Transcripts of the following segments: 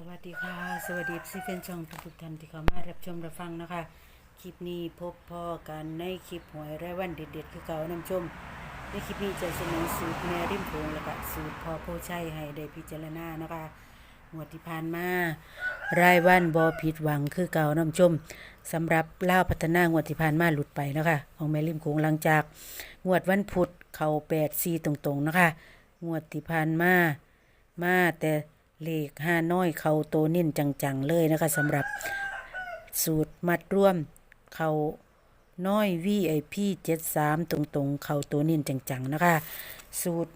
สวัสดีค่ะ สวัสดีซีเฟนช่องทุกท่านที่เข้ามารับชมรับฟังนะคะ คลิปนี้พบพ่อกันในคลิปหวยรายวันเด็ดๆคือเก่านำชม ในคลิปนี้จะเสนอสูตรแม่ริมโขงและก็สูตรพ่อโพชัยให้ได้พิจารณานะคะงวดที่ผ่านมารายวันบอผิดหวังคือเก่านำชมสำหรับเล่าพัฒนางวดที่ผ่านมาหลุดไปนะคะ ของแม่ริมโขงหลังจากงวดวันพุธเข่าแปดซีตรงๆนะคะงวดที่ผ่านมามาแต่ เลขห้าน้อยเขาโตนิ่นจังๆเลยนะคะสำหรับสูตรมัดร่วมเขาน้อยวีไอพีเจ็ดสามตรงๆ เขาโตนิ่นจังๆ นะคะ สูตร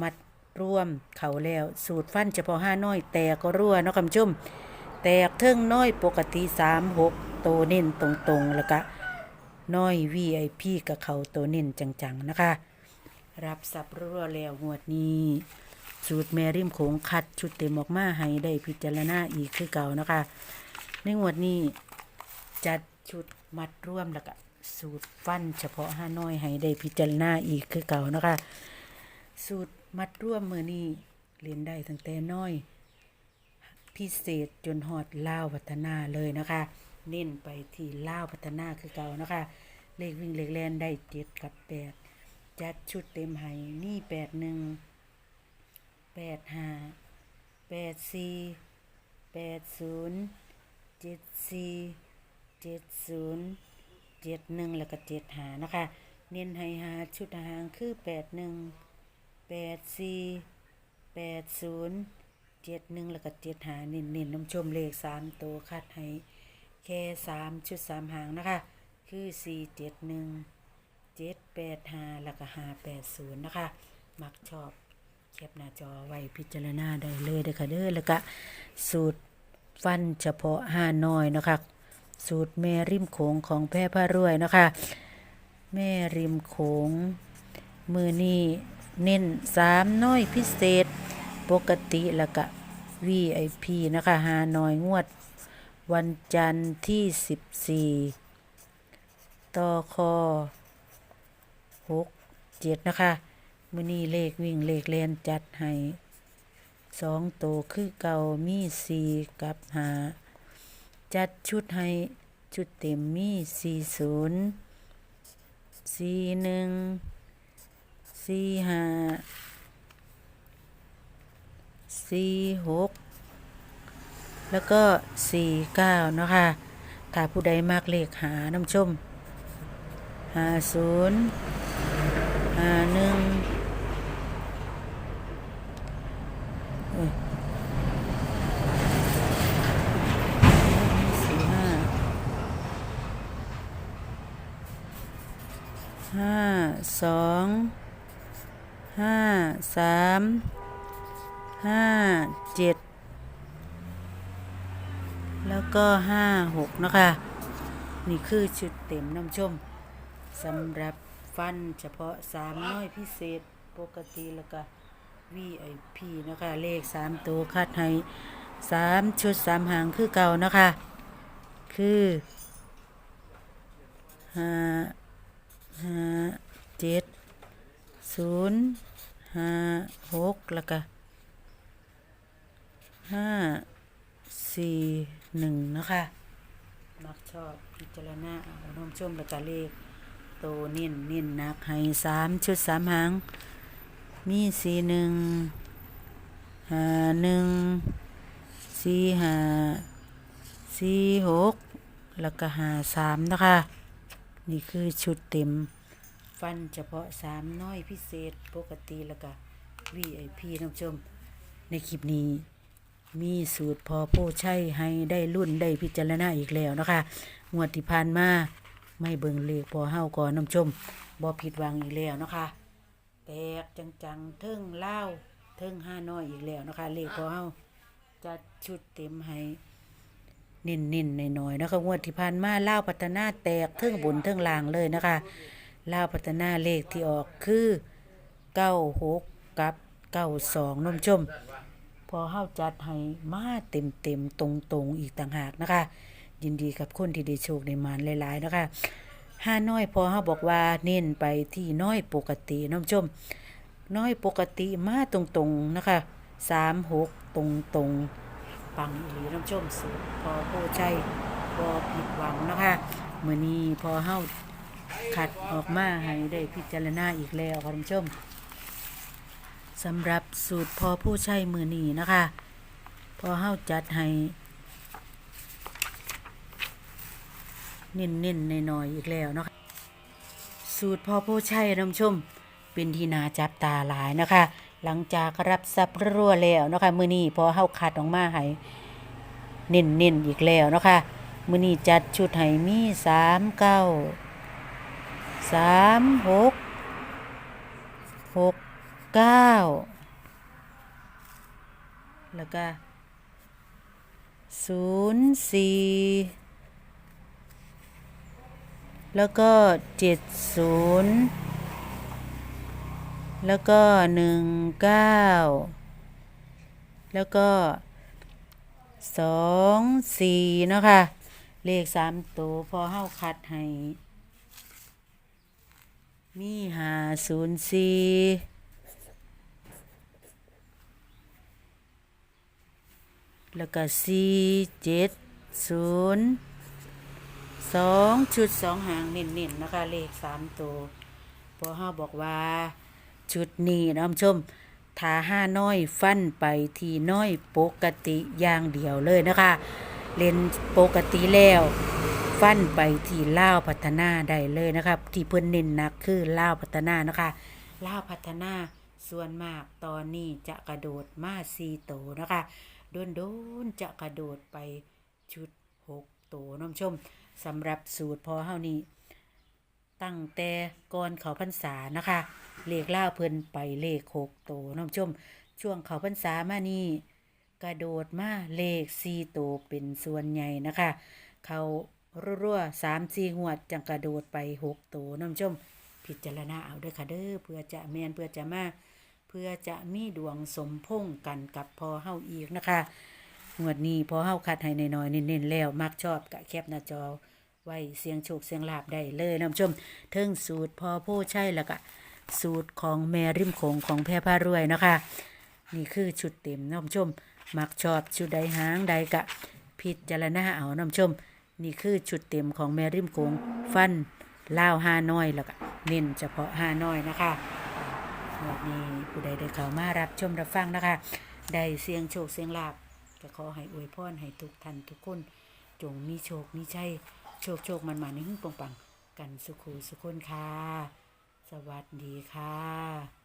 มัดร่วมเขาแล้ว สูตรฟันเฉพาะห้าน้อย แตกก็รั่วเนาะคำชุ่ม แตกเทิงน้อยปกติสามหกโตนิ่นตรงๆ แล้วก็น้อยวีไอพีกับเขาโตนิ่นจังๆ นะคะ รับสับรั่วแล้วงวดนี้ สูตรแมริมโขงคัดชุดเต็มออกมาให้ได้พิจารณาอีกคือเก่านะคะ ในงวดนี้จัดชุดมัดร่วมแล้วก็สูตรฟันเฉพาะห้าน้อยให้ได้พิจารณาอีกคือเก่านะคะ สูตรมัดร่วมมือนี้เรียนได้ตั้งแต่น้อย พิเศษจนหอดล่าวพัฒนาเลยนะคะ เน้นไปที่ล่าวพัฒนาคือเก่านะคะ เลขวิ่งเลขแลนได้เจ็ดกับแปดจัดชุดเต็มให้นี่แปดหนึ่ง แปดห้าแปดสี่แปดศูนย์เจ็ดสี่เจ็ดศูนย์เจ็ดหนึ่งแล้วก็เจ็ดหานะคะ เน้นให้หาชุดหางคือแปดหนึ่งแปดสี่แปดศูนย์เจ็ดหนึ่งแล้วก็เจ็ดหาเน้นเน้นน้ำชมเลขสามตัวคัดให้แค่สามชุดสามหางนะคะ คือสี่เจ็ดหนึ่งเจ็ดแปดห้าแล้วก็ห้าแปดศูนย์นะคะ มักชอบ แคปหน้าจอไว้พิจารณาได้เลยเด้อค่ะเด้อแล้วก็สูตรฟันเฉพาะห้าน้อยเนาะคะสูตรแม่ริมโขงของแพร่ผ้ารวยเนาะคะแม่ริมโขงมือนี้เน้นสามน้อยพิเศษ ปกติแล้วก็ VIP นะคะหาน้อยงวด วันจันทร์ที่ 14ต่อคอหกเจ็ดนะคะ มื่อนี้เลขวิ่งเลขเลนจัดให้สองโตวคือเก่ามีสี่กับหาจัดชุดให้ชุดเต็มมีสี่ศูนย์สี่หนึ่งสี่ห้าสี่หกแล้วก็สี่เก้าเนาะค่ะถ้าผู้ใดมากเลขหาน้ำชมหาศูนย์หาหนึ่ง สี่ห้า ห้าสองห้าสามห้าเจ็ดแล้วก็ห้าหกนะคะ นี่คือชุดเต็มน้ำชมสำหรับฟันเฉพาะสามน้อยพิเศษปกติแล้วก็ VIP นะคะ เลขสามตัวคัดให้สามชุดสามหางคือเก่านะคะ คือห้า ห้าเจ็ดศูนย์ห้าหกแล้วก็ห้าสี่หนึ่งนะคะมักชอบพิจารณาเอาน้อมชมแล้วก็เลขโตเน้นเน้นนักให้สามชุดสามหาง มีสี่หนึ่งห้าหนึ่งสี่ห้าสี่หกแล้วก็ห้าสามนะคะ นี่คือชุดเต็ม ฟันเฉพาะสามน้อยพิเศษปกติแล้วก็ VIP ท่านผู้ชม ในคลิปนี้ มีสูตรพอโพใช่ให้ได้รุ่นได้พิจารณาอีกแล้วนะคะงวดที่ผ่านมาไม่เบิ่งเลขพอเฮาก่อนน้ำชมบ่ผิดหวังอีกแล้วนะคะแตกจังๆเทิงเล่าเทิงห้าน้อยอีกแล้วนะคะเลขพอเฮาจัดชุดเต็มให้ เน้นๆหน่อยๆนะคะงวดที่ผ่านมาเล่าพัฒนาแตกเทิงบนเทิงล่างเลยนะคะเล่าพัฒนาเลขที่ออกคือเก้าหกกับเก้าสองน้ำชม พอเฮาจัดให้มาเต็มเต็มตรงตรงอีกต่างหากนะคะ ยินดีกับคนที่ได้โชคได้มานหลายๆนะคะห้าน้อยพอเฮาบอกว่าเน้นไปที่น้อยปกติน้ำชม น้อยปกติมาตรงๆนะคะสามหกตรงตรง ปังอีหลีน้ำชมสูตรพอโพชัยพอผิดหวังนะคะมื้อนี้พอเฮาขัดออกมาให้ได้พิจารณาอีกแล้วค่ะท่านผู้ชมสำหรับสูตรพอผู้ใช้มือนี้นะคะ พอเฮาจัดให้เน้นๆหน่อยๆอีกแล้วเนาะสูตรพอผู้ใช้น้ำชมเป็นที่นาจับตาหลายนะคะ หลังจากรับทรัพย์รั่วแล้วนะคะมือนี้พอเฮาคัดออกมาให้เน้นๆอีกแล้วนะคะมือนี้จัดชุดให้มีสามเก้าสามหกหกเก้าแล้วก็ศูนย์สี่แล้วก็เจ็ดศูนย์ แล้วก็หนึ่งเก้าแล้วก็สองสี่เนาะค่ะ เลขสามตัวพอเฮาคัดให้ มีหาศูนย์สี่แล้วก็สี่เจ็ดศูนย์สองชุดสองหางเน้นๆนะคะ เลขสามตัวพอเฮาบอกว่า ชุดนี้นะท่านผู้ชมทาห้าน้อยฟันไปทีน้อยปกติอย่างเดียวเลยนะคะ เล่นปกติแล้วฟันไปที่ล่าวพัฒนาได้เลยนะครับที่เพิ่นเน้นนักคือล่าวพัฒนานะคะล่าวพัฒนาส่วนมากตอนนี้จะกระโดดมาซีโตวนะคะโดนโดนๆจะกระโดดไปชุดหกตัวน้องชมสำหรับสูตรพอเฮานี้ ตั้งแต่ก่อนเขาพรรษานะคะ เลขล่าเพิ่นไปเลขหกโตวน้องชม ช่วงเขาพรรษามานี่กระโดดมาเลขสี่โตวเป็นส่วนใหญ่นะคะ เขารั่วๆสามสี่หวดจังกระโดดไปหกโตวน้องชม พิจารณาเอาด้วยค่ะเด้อเพื่อจะแมนเพื่อจะมาเพื่อจะมีดวงสมพงกันกับพอเฮาอีกนะคะงวดนี้พอเฮาคัดให้น้อยๆเน้นๆแล้วมักชอบกะแคบหน้าจอ ไว้เสียงโชคเสียงลาบได้เลยน้ำชมเทิงสูตรพอผู้ใช่แล้วก็สูตรของแม่ริมโขงของแพรพารวยนะคะ นี่คือชุดเต็มน้ำชมมักชอบชุดใดหางใดกะพิจารณาเอาน้ำชม นี่คือชุดเต็มของแม่ริมโขงฟันลาวห้าน้อยแล้วก็เน้นเฉพาะห้าน้อยนะคะวันนี้ผู้ใดได้เข้ามารับชมรับฟังนะคะ ได้เสียงโชคเสียงลาบก็ขอให้อวยพรให้ทุกท่านทุกคน จงมีโชคมีชัย โชคโชคมันมาในหึ่งปังปังๆกันสุขูสุขคนค่ะ สวัสดีค่ะ